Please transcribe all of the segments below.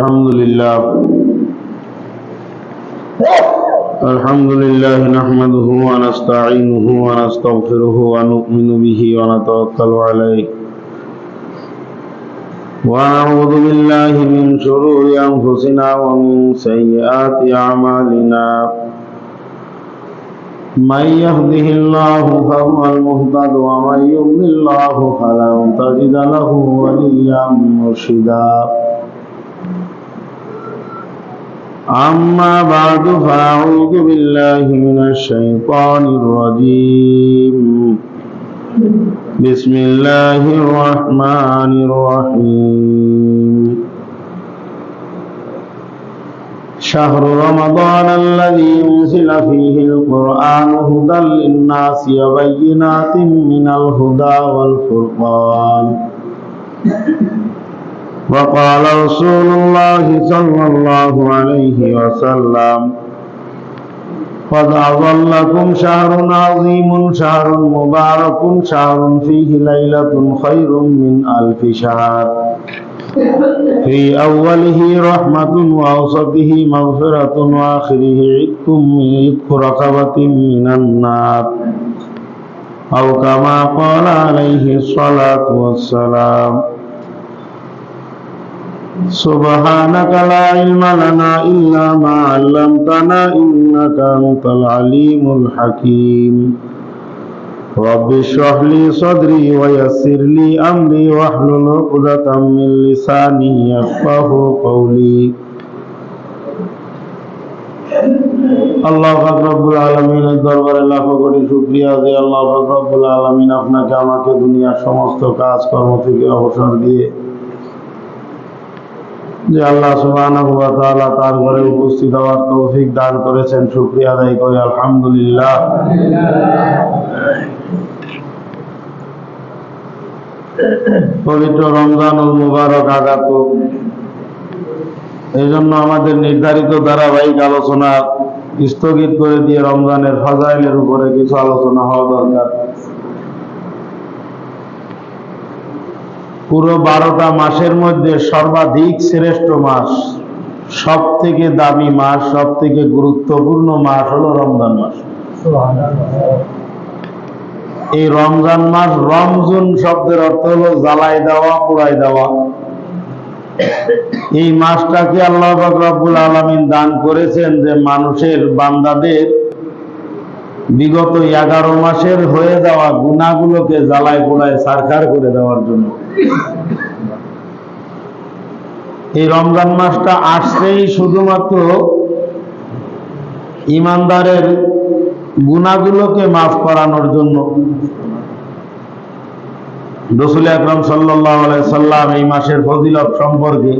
الحمد لله الحمد لله نحمده ونستعينه ونستغفره ونؤمن به ونتوكل عليه ونعوذ بالله من شرور أنفسنا ومن سيئات أعمالنا من يهده الله فهو المهتد ومن يضلل الله فلن تجد له وليا مرشدا أما بعد فأعوذ بالله من الشيطان الرجيم بسم الله الرحمن الرحيم شهر رمضان الذي أنزل فيه القرآن هدى للناس وبينات من الهدى والفرقان وقال رسول الله صلى الله عليه وسلم قد أظلكم شهر عظيم شهر مبارك شهر فيه ليلة خير من ألف شهر في أوله رحمة وأوسطه مغفرة وآخره عتق من عتق رقبة من النار أو كما قال عليه الصلاة والسلام سبحانك لا علم لنا إلا ما علمتنا إنك أنت العليم الحكيم رب اشرح لي صدري ويسر لي أمري واحلل عقدة من لساني يفقه قولي আল্লাহ রব্বুল আলমিনের দরবারে লাখো কোটি শুক্রিয়া যে আল্লাহ রব্বুল আলমিন আপনাকে আমাকে দুনিয়ার সমস্ত কাজকর্ম থেকে অবসর দিয়ে যে আল্লাহ তাআলা তার ঘরে উপস্থিত হওয়ার তৌফিক দান করেছেন, শুকরিয়া আদায় করি, আলহামদুলিল্লাহ। পবিত্র রমজানুল মুবারক আগাত এই জন্য আমাদের নির্ধারিত ধারাবাহিক আলোচনা স্থগিত করে দিয়ে রমজানের ফাজাইলের উপরে কিছু আলোচনা হওয়া দরকার। পুরো বারোটা মাসের মধ্যে সর্বাধিক শ্রেষ্ঠ মাস সব থেকে দামি মাস সব থেকে গুরুত্বপূর্ণ মাস হলো রমজান মাস। এই রমজান মাস রমজুন শব্দের অর্থ হলো জ্বালাই দেওয়া পোড়াই দেওয়া। এই মাসটাকে আল্লাহ রব্বুল আলমিন দান করেছেন যে মানুষের বান্দাদের বিগত এগারো মাসের হয়ে যাওয়া গুণাগুলোকে জ্বালায় পোড়ায় সারকার করে দেওয়ার জন্য। এই রমজান মাসটা আসছেই শুধুমাত্র ইমানদারের গুণাগুলোকে মাফ করানোর জন্য। রসুল আকরম সাল্লাম এই মাসের ফজিলত সম্পর্কে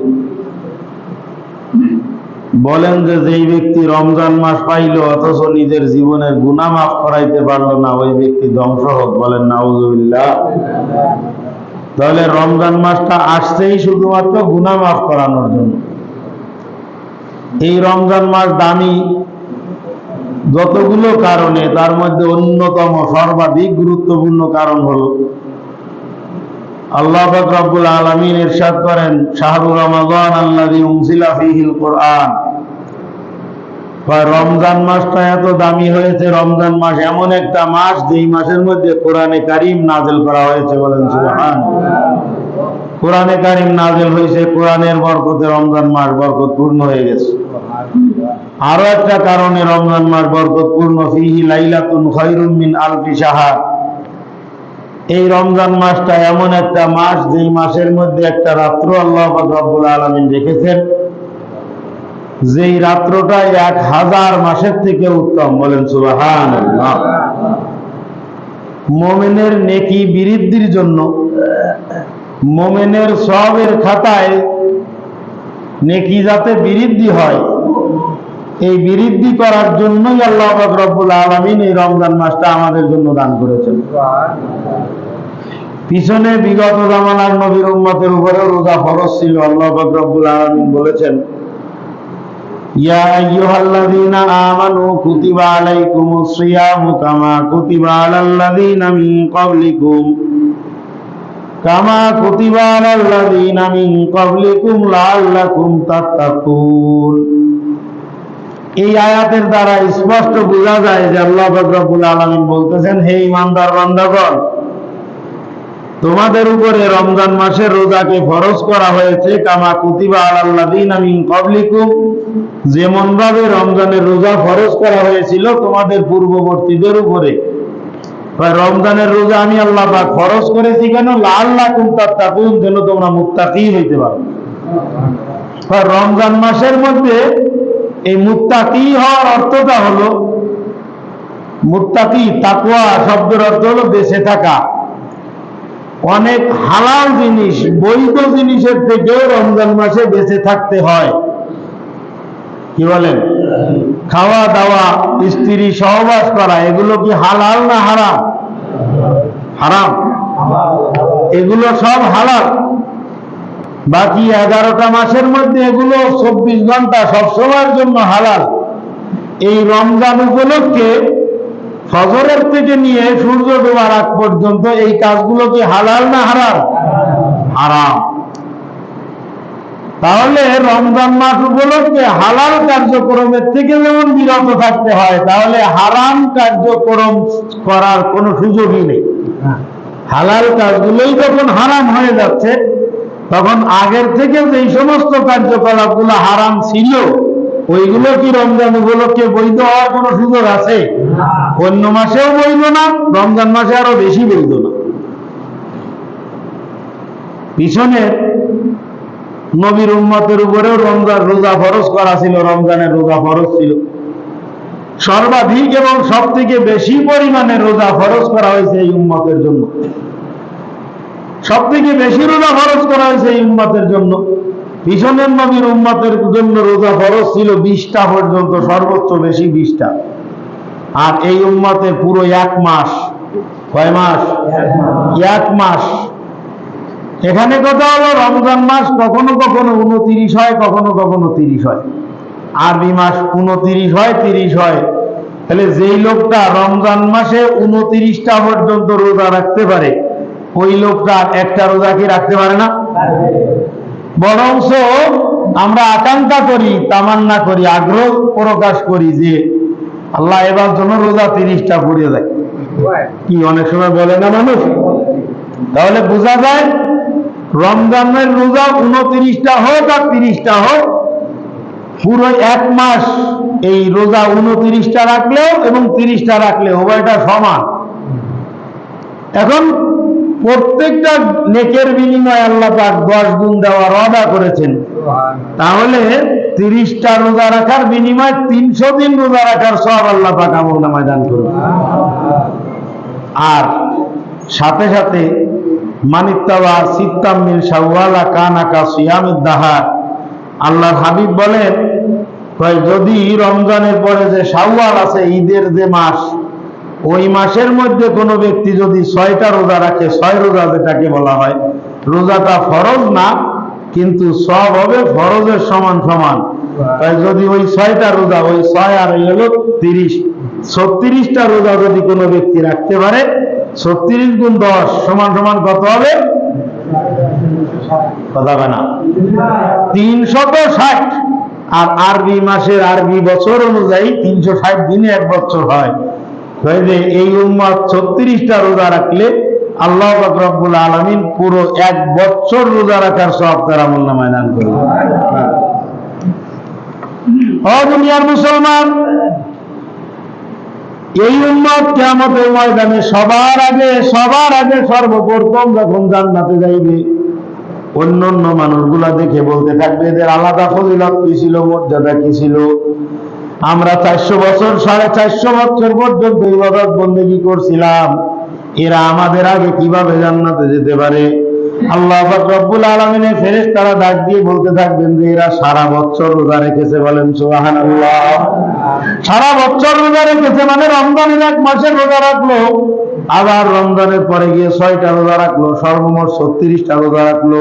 বলেন যে যেই ব্যক্তি রমজান মাস পাইল, অথচ নিজের জীবনের গুণা মাফ করাইতে পারল না, ওই ব্যক্তি ধ্বংস হোক বলেন নাউজুবিল্লাহ। তাহলে রমজান মাসটা আসছেই শুধুমাত্র গুণা মাফ করানোর জন্য। এই রমজান মাস দামি যতগুলো কারণে, তার মধ্যে অন্যতম সর্বাধিক গুরুত্বপূর্ণ কারণ হল আল্লাহ রব্বুল আলমিন ইরশাদ করেন শাহরুর রমাদান আল্লাযী উনজিলা ফীহিল কোরআন। রমজান মাসটা এত দামি হয়েছে, রমজান মাস এমন একটা মাস মাসের মধ্যে কোরআনে কারিম নাজেল করা হয়েছে বলেন সুবহান কোরআনে কারিম নাজেল হয়েছে, কোরআনের বরকতে রমজান মাস বরকতপূর্ণ হয়ে গেছে। আরও একটা কারণে রমজান মাস বরকতপূর্ণ ফিহি লাইলাতুন খায়রুম মিন আলফি শাহর। এই রমজান মাসটা এমন একটা মাস, যেই মাসের মধ্যে একটা রাত্র আল্লাহ রব্বুল আলমিন রেখেছেন, যেই রাত্রটা এক হাজার মাসের থেকে উত্তম। বলেন সুবাহান মোমেনের নেকি বৃদ্ধির জন্য, মোমেনের সবের খাতায় নেকি যাতে বৃদ্ধি হয়, এই বৃদ্ধি করার জন্যই আল্লাহ রব্বুল আলমিন এই রমজান মাসটা আমাদের জন্য দান করেছেন। পিছনে বিগত জামানার নবীর উম্মতের উপরে রোজা ফরজ ছিল। আল্লাহ রব্বুল আলমিন বলেছেন, ইয়া আইয়ুহাল্লাযীনা আমানু কুতিবা আলাইকুমুস সিয়ামু কামা কুতিবা আলাল্লাযীনা মিন ক্বাবলিকুম। কামা কুতিবা আলাল্লাযীনা মিন ক্বাবলিকুম লাআল্লাকুম তাত্তাকুন। এই আয়াতের দ্বারা স্পষ্ট বোঝা যায় যে আল্লাহ পাক রব্বুল আলামিন বলতেছেন, হে ইমানদার বান্দাগণ তোমাদের উপরে রমজান মাসের রোজাকে ফরজ করা হয়েছে, কামা কুতিবা আলাল্লাযীনা মিন ক্বাবলিকুম। যেমন ভাবে রমজানের রোজা ফরজ করা হয়েছিল, তোমাদের পূর্ববর্তীদের উপরে। রমজানের রোজা আমি আল্লাহ পাক ফরজ করেছি কেন? লাআল্লাকুম তাত্তাকুন, যেন তোমরা মুত্তাকি হইতে পারো। রমজান মাসের মধ্যে এই মুত্তাকি হওয়ার অর্থটা হলো, মুত্তাকি, তাকওয়া শব্দের অর্থ হলো বেঁচে থাকা। অনেক হালাল জিনিস, বৈধ জিনিসের থেকেও রমজান মাসে বেঁচে থাকতে হয়। কি বলেন? খাওয়া দাওয়া, স্ত্রী সহবাস করা, এগুলো কি হালাল না হারাম? হারাম। এগুলো সব হালাল। বাকি এগারোটা মাসের মধ্যে এগুলো চব্বিশ ঘণ্টা সবসময়ের জন্য হালাল। এই রমজান উপলক্ষে ফজরের থেকে নিয়ে সূর্য ডোবার আগ পর্যন্ত এই কাজগুলো কি হালাল না হারাম? হারাম। তাহলে রমজান মাস উপলক্ষে হালাল কার্যক্রমের থেকে যেমন বিরত থাকতে হয়, তাহলে হারাম কার্যক্রম করার কোনো সুযোগই নেই। হালাল কাজগুলোই যখন হারাম হয়ে যাচ্ছে, তখন আগের থেকে যেই সমস্ত কার্যকলাপগুলো হারাম ছিল ওইগুলো কি রমজান উপলক্ষে বৈধ হওয়ার কোনো সুযোগ আছে? অন্য মাসেও বৈধ না রমজান মাসে আরও বেশি বৈধ না। পিছনে নবীর উম্মতের উপরেও রমজান রোজা ফরজ করা ছিল রমজানের রোজা ফরজ ছিল। সর্বাধিক এবং সব থেকে বেশি পরিমাণে রোজা ফরজ করা হয়েছে এই উম্মতের জন্য। সব থেকে বেশি রোজা ফরজ করা হয়েছে এই উম্মতের জন্য। পিছনের নবীর উম্মতের জন্য রোজা ফরজ ছিল বিশটা পর্যন্ত, সর্বোচ্চ বেশি বিশটা। আর এই উম্মতের পুরো এক মাস, কয় মাস? এক মাস। এখানে কথা হলো, রমজান মাস কখনো কখনো উনতিরিশ হয়, কখনো কখনো তিরিশ হয়। আরবি মাস উনতিরিশ হয়, তিরিশ হয়। তাহলে যেই লোকটা রমজান মাসে উনতিরিশটা পর্যন্ত রোজা রাখতে পারে, ওই লোকটা একটা রোজা কি রাখতে পারে না? বরংস আমরা আকাঙ্ক্ষা করি তামান্না করি আগ্রহ প্রকাশ করি যে আল্লাহ এবার জন্য রোজা তিরিশটা পড়ে যায় কি অনেক সময় বলে না মানুষ? তাহলে বোঝা যায় রমজানের রোজা উনত্রিশটা হোক আর তিরিশটা হোক পুরো এক মাস এই রোজা উনত্রিশটা রাখলেও এবং তিরিশটা রাখলেও উভয়টা সমান। এখন প্রত্যেকটা নেকের বিনিময়ে আল্লাহ পাক দশ গুণ দেওয়ার অদা করেছেন। তাহলে তিরিশটা রোজা রাখার বিনিময়ে তিনশো দিন রোজা রাখার সব আল্লাহ পাক আমল নামায় দান করবে আর সাথে সাথে মানিত্তাওয়া সিত্তাম্মিল শাওয়ালা কানাকা সিয়ামিদ দাহার। আল্লাহর হাবিব বলেন যদি রমজানের পরে যে শাওয়াল আছে, ঈদের যে মাস ওই মাসের মধ্যে কোনো ব্যক্তি যদি ছয়টা রোজা রাখে, ছয় রোজা যেটাকে বলা হয়, রোজাটা ফরজ না, কিন্তু সব হবে ফরজের সমান সমান। তাই যদি ওই ছয়টা রোজা, ওই ছয় আর হলো তিরিশ। ছত্রিশটা রোজা যদি কোনো ব্যক্তি রাখতে পারে, ছত্রিশ গুণ দশ সমান সমান কত হবে? কথা না? তিনশত ষাট। আর আরবি মাসের আরবি বছর অনুযায়ী তিনশো ষাট দিনে এক বছর হয়। এই উম্মত ছত্রিশটা রোজা রাখলে আল্লাহ রব্বুল আলমিন পুরো এক বছর রোজা রাখার সব তারা দান করবে দুনিয়ার মুসলমান, এই উম্মত কেমতের ময়দানে সবার আগে সবার আগে সর্বপ্রথম যখন জান্নাতে যাইবে অন্য অন্য মানুষগুলা দেখে বলতে থাকবে, এদের আলাদা ফজিলত কি ছিল, মর্যাদা কি ছিল? আমরা চারশো বছর, সাড়ে চারশো বছর পর্যন্ত ইবাদত বন্দেগি করছিলাম। এরা আমাদের আগে কীভাবে জান্নাতে যেতে পারে? আল্লাহ রব্বুল আলমিনের ফেরেস তারা ডাক দিয়ে বলতে থাকবেন যে, এরা সারা বছর রোজা রেখেছে বলেন সোহান সারা বছর রোজা রেখেছে মানে রমজানের এক মাসের রোজা রাখল। আবার রমজানের পরে গিয়ে ছয়টা রোজা রাখল, সর্বমোট ছত্রিশটা রোজা রাখল।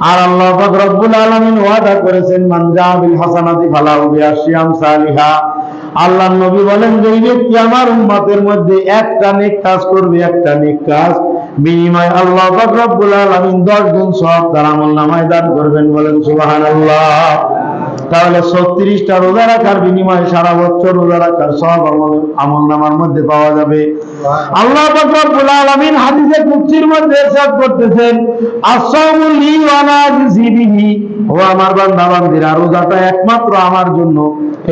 আর আল্লাহ রব্বুল আলামিন ওয়াদা করেছেন, মান জাবিল হাসানাতি ফালাহু বিআশিয়াম সালিহা। আল্লাহ নবী বলেন, যে এই ব্যক্তি আমার উম্মতের মধ্যে একটা নেক কাজ করবে, একটা নেক কাজ। বিনিময় আল্লাহ রব্বুল আলামিন 10 গুণ সব তার আমল নামায় দান করবেন বলেন, সুবহানাল্লাহ। তাহলে 36টা রোজা রাখার বিনিময়ে সারা বছর রোজা রাখার সব আমল আমল নামার মধ্যে পাওয়া যাবে। আল্লাহ পাক রব্বুল আলামিন হাদিসে কুদসির মধ্যে ইরশাদ করতেছেন আস-সাওমু লি ওয়া আনা আজজি বিহি ও আমার বান্দা বান্দীরা রোজাটা একমাত্র আমার জন্য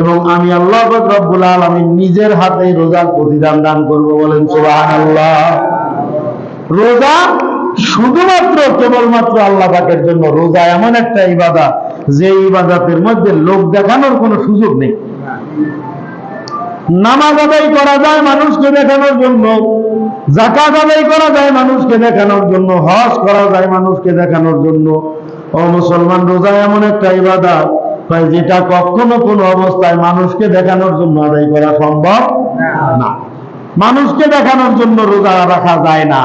এবং আমি আল্লাহ পাক রব্বুল আলামিন নিজের হাতে রোজার প্রতিদান দান করব বলেন, সুবহানাল্লাহ। রোজা শুধুমাত্র কেবলমাত্র আল্লাহ পাকের জন্য রোজা এমন একটা ইবাদত, যে ইবাদতের মধ্যে লোক দেখানোর কোনো সুযোগ নেই। নামাজ আদায় করা যায় মানুষকে দেখানোর জন্য জাকাত আদায় করা যায় মানুষকে দেখানোর জন্য, হজ করা যায় মানুষকে দেখানোর জন্য। ও মুসলমান, রোজা এমন একটা ইবাদত, ভাই, যেটা কখনো কোনো অবস্থায় মানুষকে দেখানোর জন্য আদায় করা সম্ভব না। মানুষকে দেখানোর জন্য রোজা রাখা যায় না।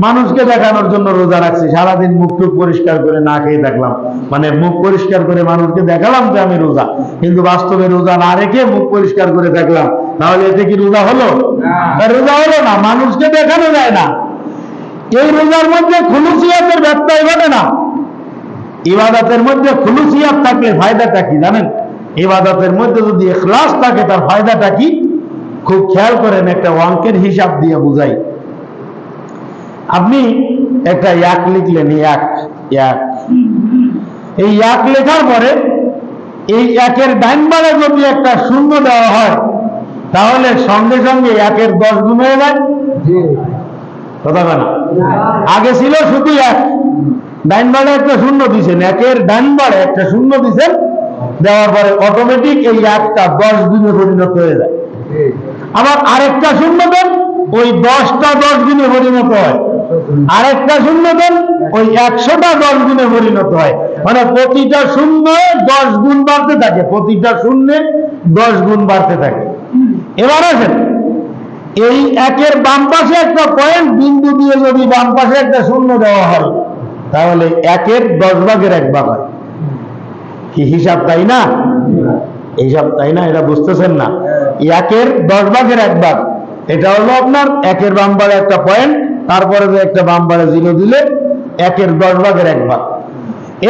মানুষকে দেখানোর জন্য রোজা রাখছি। সারাদিন মুখ টুক পরিষ্কার করে না খেয়ে থাকলাম। মানে মুখ পরিষ্কার করে মানুষকে দেখালাম যে আমি রোজা। কিন্তু বাস্তবে রোজা না রেখে মুখ পরিষ্কার করে থাকলাম। তাহলে এতে কি রোজা হলো? রোজা হলো না মানুষকে দেখানো যায় না। এই রোজার মধ্যে খুলুসিয়াতের ব্যত্যয় ঘটে না। ইবাদতের মধ্যে খুলুসিয়াত থাকলে ফায়দাটা কি জানেন? ইবাদতের মধ্যে যদি এখলাস থাকে তার ফায়দাটা কি? খুব খেয়াল করেন একটা অঙ্কের হিসাব দিয়ে বুঝাই। একটা এক লিখলেন এক এক এই এক লেখার পরে এই একের ডাইন বারে যদি একটা শূন্য দেওয়া হয় তাহলে সঙ্গে সঙ্গে একের দশ গুণ হয়ে যায়? কথা বলে না? আগে ছিল শুধু এক ডাইন বারে একটা শূন্য দিছেন একের ডাইন বারে একটা শূন্য দিছেন দেওয়ার পরে অটোমেটিক এই একটা দশ গুণে পরিণত হয়ে যায়। আবার আরেকটা শূন্য দেন ওই দশটা দশ গুণে পরিণত হয়। আরেকটা শূন্য দেন, ওই একশোটা দশ গুণে পরিণত হয়। মানে প্রতিটা শূন্য দশ গুণ বাড়তে থাকে, প্রতিটা শূন্যে দশ গুণ বাড়তে থাকে। এবার আসেন, এই একের বাম পাশে একটা পয়েন্ট বিন্দু দিয়ে যদি বাম পাশে একটা শূন্য দেওয়া হয়, তাহলে একের দশ ভাগের এক ভাগ হয়। কি হিসাব তাই না? হিসাব তাই না? এটা বুঝতেছেন না। একের দশ ভাগের এক ভাগ, এটা হলো আপনার একের বাম বারে একটা পয়েন্ট তারপরে যে একটা বাম বারে জিরো দিলে একের দশ ভাগের এক ভাগ।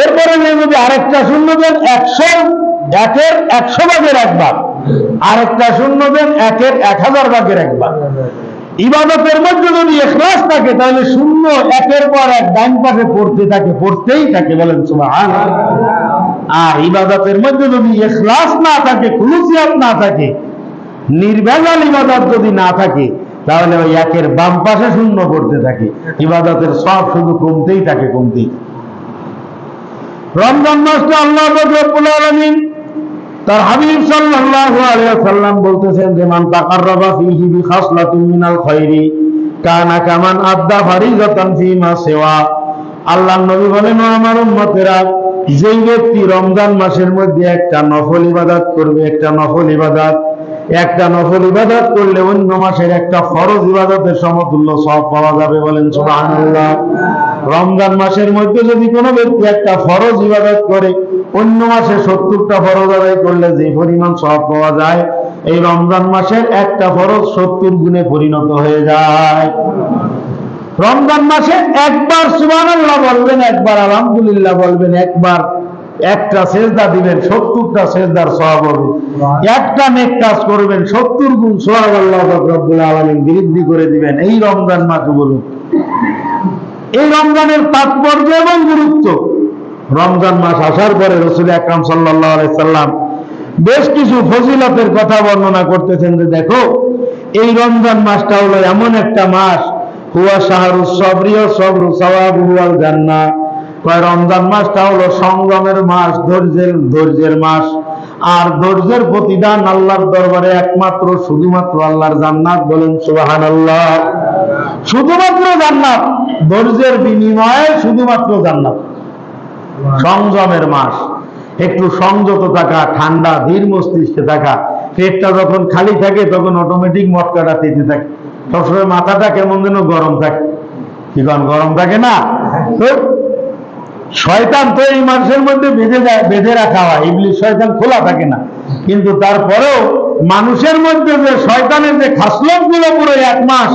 এরপরে যে যদি আরেকটা শূন্য দেন একশো, একের একশো ভাগের এক ভাগ। আরেকটা শূন্য দেন একের এক হাজার ভাগের এক ভাগ। ইবাদতের মধ্যে যদি এখলাস থাকে, তাহলে শূন্য একের পর এক ডান পাশে পড়তে থাকে, পড়তেই থাকে, বলেন সুবহানাল্লাহ। আর ইবাদতের মধ্যে যদি এখলাস না থাকে, খুলুসিয়াত না থাকে, নির্ভেজাল ইবাদত যদি না থাকে তাহলে ওই একের বাম পাশে শূন্য পড়তে থাকে। ইবাদতের সব শুধু কমতেই থাকে, কমতেই। রমজান মাসটা আল্লাহ রব্বুল আলামিন তার হাবিব সাল্লাল্লাহু আলাইহি সাল্লাম বলতেছেন যে, মান তাকাররাবা ফীহি বিখাসলাতিন মিনাল খায়রি কানা কামান আদ্দা ফারিজাতান ফীমা সিওয়া। আল্লাহর নবী বলেন আমার উম্মতেরা, যেই ব্যক্তি রমজান মাসের মধ্যে একটা নফল ইবাদত করবে, একটা নফল ইবাদত একটা নফল ইবাদত করলে অন্য মাসের একটা ফরজ ইবাদতের সমতুল্য সব পাওয়া যাবে বলেন সুবহানাল্লাহ। রমজান মাসের মধ্যে যদি কোনো ব্যক্তি একটা ফরজ ইবাদত করে, অন্য মাসে সত্তরটা ফরজ আদায় করলে যে পরিমাণ সব পাওয়া যায়, এই রমজান মাসের একটা ফরজ সত্তর গুণে পরিণত হয়ে যায়। রমজান মাসে একবার সুবহানাল্লাহ বলবেন, একবার আলহামদুলিল্লাহ বলবেন, একবার একটা সেজদা দিবেন সত্তরটা সেজদার সওয়াব হবে। একটা নেক কাজ করবেন সত্তর গুণ সওয়াব আল্লাহ রব্বুল আলামিন বৃদ্ধি করে দিবেন। এই রমজান মাস বলুন। এই রমজানের তাৎপর্য এবং গুরুত্ব। রমজান মাস আসার পরে রসুল আকরাম আলাইহি সাল্লাম বেশ কিছু ফজিলতের কথা বর্ণনা করতেছেন যে দেখো এই রমজান মাসটা হলো এমন একটা মাস। হুয়া শাহরুস সবরিয় সবরু সওয়াবুহু আল জান্নাহ। কয় রমজান মাসটা হলো সংযমের মাস, ধৈর্যের ধৈর্যের মাস। আর ধৈর্যের প্রতিদান আল্লাহর দরবারে একমাত্র, শুধুমাত্র আল্লাহর জান্নাত। বলেন, সুবহানাল্লাহ। শুধুমাত্র জান্নাত। ধৈর্যের বিনিময়ে শুধুমাত্র জান্নাত। সংযমের মাস। একটু সংযত থাকা, ঠান্ডা, ধীর মস্তিষ্কে থাকা। পেটটা যখন খালি থাকে, তখন অটোমেটিক মটকাটা তেতে থাকে। সবসময় মাথাটা কেমন যেন গরম থাকে। কি কারণ, গরম থাকে না? শয়তান তো এই মানুষের মধ্যে বেঁধে যায় বেঁধে রাখা হয়। ইবলিশ শয়তান খোলা থাকে না। কিন্তু তারপরেও মানুষের মধ্যে যে শয়তানের যে খাসলতগুলো পুরো এক মাস,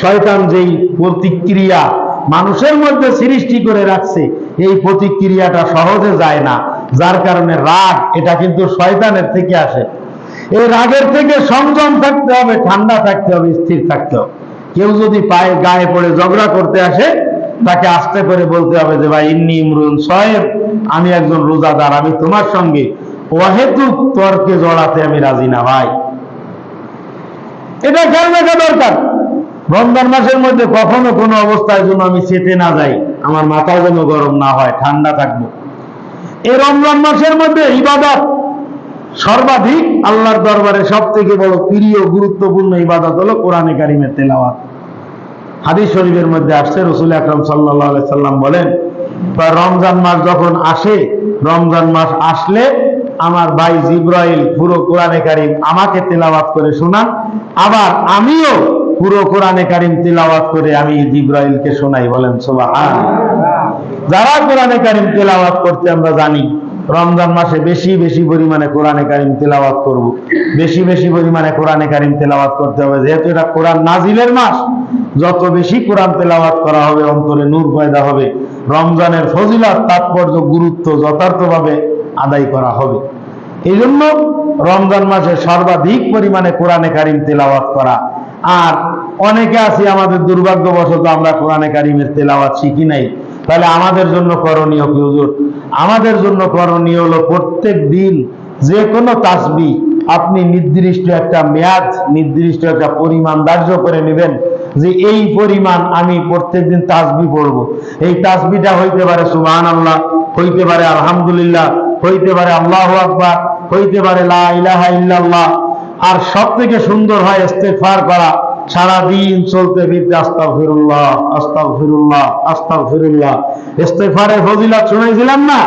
শয়তান যেই প্রতিক্রিয়া মানুষের মধ্যে সৃষ্টি করে রাখছে, এই প্রতিক্রিয়াটা সহজে যায় না। যার কারণে রাগ, এটা কিন্তু শয়তানের থেকে আসে। এই রাগের থেকে সংযম থাকতে হবে, ঠান্ডা থাকতে হবে, স্থির থাকতে হবে। কেউ যদি পায়ে, গায়ে পড়ে ঝগড়া করতে আসে তাকে আস্তে করে বলতে হবে যে, ভাই, ইন্নি ইমরুন সয়েব, আমি একজন রোজাদার, আমি তোমার সঙ্গে অহেতুক তর্কে জড়াতে আমি রাজি না, ভাই। এটা খেয়াল রাখা দরকার। রমজান মাসের মধ্যে কখনো কোনো অবস্থায় যেন আমি চেতে না যাই, আমার মাথা যেন গরম না হয়, ঠান্ডা থাকব। এই রমজান মাসের মধ্যে ইবাদত সর্বাধিক আল্লাহর দরবারে সব থেকে বড় প্রিয়, গুরুত্বপূর্ণ ইবাদত হলো কোরআনে কারিমের তেলাওয়াত। হাদিস শরীফের মধ্যে আসছে, রসুল আকরম সাল্লাহ সাল্লাম বলেন রমজান মাস যখন আসে, রমজান মাস আসলে আমার ভাই জিব্রাইল পুরো কোরআনে কারিম আমাকে তেলাওয়াত করে শোনান, আবার আমিও পুরো কোরআনে কারিম তেলাওয়াত করে আমি জিব্রাইলকে শোনাই। বলেন সুবহান যারা কোরআনে কারিম তেলাওয়াত করতে আমরা জানি রমজান মাসে বেশি বেশি পরিমাণে কোরআনে কারিম তেলাওয়াত করব। বেশি বেশি পরিমাণে কোরআনে কারিম তেলাওয়াত করতে হবে। যেহেতু এটা কোরআন নাজিলের মাস, যত বেশি কোরআন তেলাওয়াত করা হবে, অন্তরে নূর পয়দা হবে। রমজানের ফজিলত, তাৎপর্য, গুরুত্ব যথার্থভাবে আদায় করা হবে। এই জন্য রমজান মাসে সর্বাধিক পরিমাণে কোরআনে কারিম তেলাওয়াত করা। আর অনেকে আছি, আমাদের দুর্ভাগ্যবশত আমরা কোরআনে কারিমের তেলাওয়াত শিখি নাই। তাহলে আমাদের জন্য করণীয় কি, হুজুর? আমাদের জন্য করণীয় হলো প্রত্যেক দিন যে কোনো তাসবি আপনি নির্দিষ্ট একটা মেয়াদ, নির্দিষ্ট একটা পরিমাণ ধার্য করে নেবেন যে এই পরিমাণ আমি প্রত্যেকদিন তাসবি পড়ব। এই তাসবিটা হইতে পারে সুবহান আল্লাহ হইতে পারে আলহামদুলিল্লাহ, হইতে পারে আল্লাহ আকবার, হইতে পারে লা ইলাহা ইল্লাল্লাহ। আর সব থেকে সুন্দর হয় ইস্তেগফার করা। সারা দিন চলতে ফিরতে আস্তাগফিরুল্লাহ আস্তাগফিরুল্লাহ আস্তাগফিরুল্লাহ। ইস্তেগফারের ফজিলত শুনাইছিলাম না?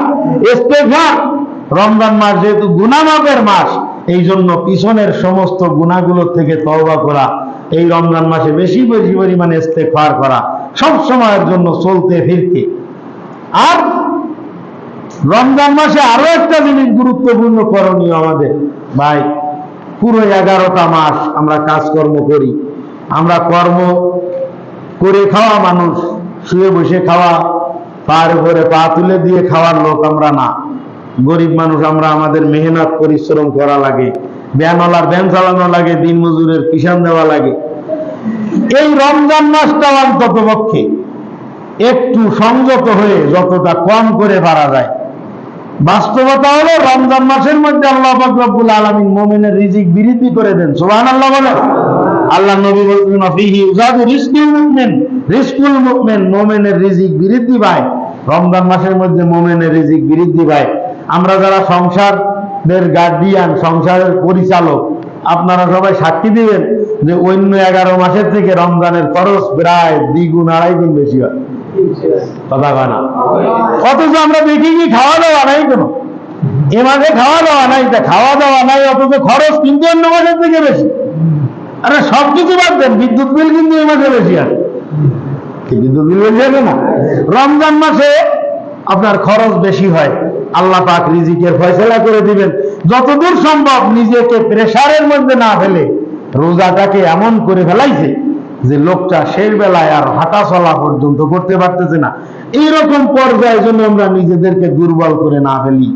ইস্তেগফার রমজান মাস যেহেতু গুনামাপের মাস এই জন্য পিছনের সমস্ত গুণাগুলোর থেকে তওবা করা, এই রমজান মাসে বেশি বেশি পরিমাণে ইস্তেগফার করা, সব সময়ের জন্য চলতে ফিরতে। আর রমজান মাসে আরও একটা জিনিস গুরুত্বপূর্ণ করণীয় আমাদের। ভাই, পুরো এগারোটা মাস আমরা কাজকর্ম করি। আমরা কর্ম করে খাওয়া মানুষ, শুয়ে বসে খাওয়া, পার উপরে পা তুলে দিয়ে খাওয়ার লোক আমরা না। গরিব মানুষ আমরা আমাদের মেহনত, পরিশ্রম করা লাগে, ব্যানওয়ালার ব্যান চালানো লাগে, দিন মজুরের কিষান দেওয়া লাগে। এই রমজান মাসটা অন্তত পক্ষে একটু সংযত হয়ে যতটা কম করে পারা যায়। বাস্তবতা হলো রমজান মাসের মধ্যে আল্লাহ রব্বুল আলামিন মুমিনের রিজিক বৃদ্ধি করে দেন। সুবহানাল্লাহ বলে আল্লাহ নবী বলছেন ফিহি ইজাদু রিজকুল মুমিন। রিজকুল মুমিন, মুমিনের রিজিক বৃদ্ধি পায়। রমজান মাসের মধ্যে মুমিনের রিজিক বৃদ্ধি পায়। আমরা যারা সংসারের গার্ডিয়ান সংসারের পরিচালক, আপনারা সবাই সাক্ষী দিবেন যে অন্য এগারো মাসের থেকে রমজানের খরচ প্রায় দ্বিগুণ, আড়াই গুণ বেশি হয়। কথা কয় না? অথচ আমরা দেখি কি খাওয়া দাওয়া নাই কোনো? এ মাসে খাওয়া দাওয়া নাই খাওয়া দাওয়া নাই, অথচ খরচ কিন্তু অন্য মাসের থেকে বেশি। আরে সব কিছু বাদ দেন বিদ্যুৎ বিল কিন্তু এই মাসে বেশি আছে। বিদ্যুৎ বিল বেশি আছে না? রমজান মাসে আপনার খরচ বেশি হয়। আল্লাহ পাক রিজিকের ফয়সলা করে দিবেন। যতদূর সম্ভব নিজেকে প্রেসারের মধ্যে না ফেলে রোজাটাকে এমন করে ফেলাইছে যে লোকটা শেষ বেলায় আর হাঁটা চলা পর্যন্ত করতে পারতেছে না। এইরকম পর্যায়ে জন্য আমরা নিজেদেরকে দুর্বল করে না ফেলি।